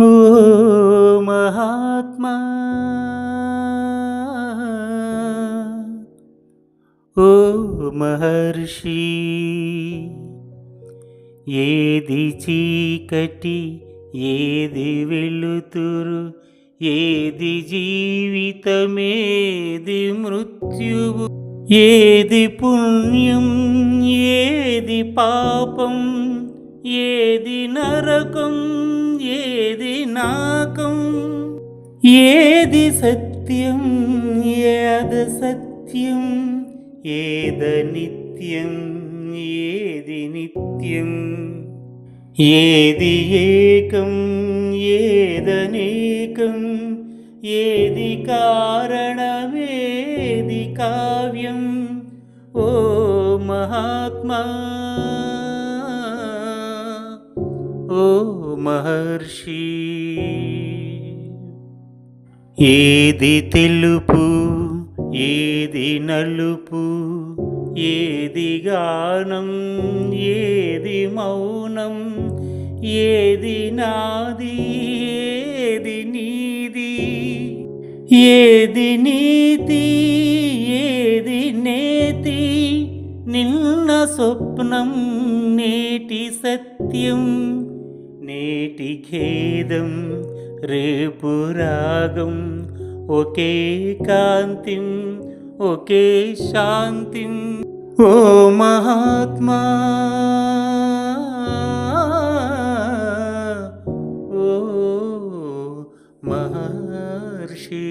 ఓ మహాత్మా. ఓ మహర్షి ఏది చీకటి ఏది వెలుతురు ఏది జీవితమేది మృత్యువు ఏది పుణ్యం ఏది పాపం ఏది నరకం ఏది నాకం ఏది సత్యం ఏద సత్యం ఏద నిత్యం ఏది నిత్యం ఏది ఏకం ఏదనేకం ఏది కారణమేది కావ్యం ఓ మహాత్మా ఓ మహర్షి ఏది తెలుపు ఏది నలుపు ఏది గానం ఏది మౌనం ఏది నాది ఏది నీది ఏది నీతి ఏది నేతి నిన్న స్వప్నం నేటి సత్యం. నేటి ఖేదం రేపు రాగం ఒకే కాంతిం ఒకే శాంతిం. ఓ మహాత్మా ఓ మహర్షి.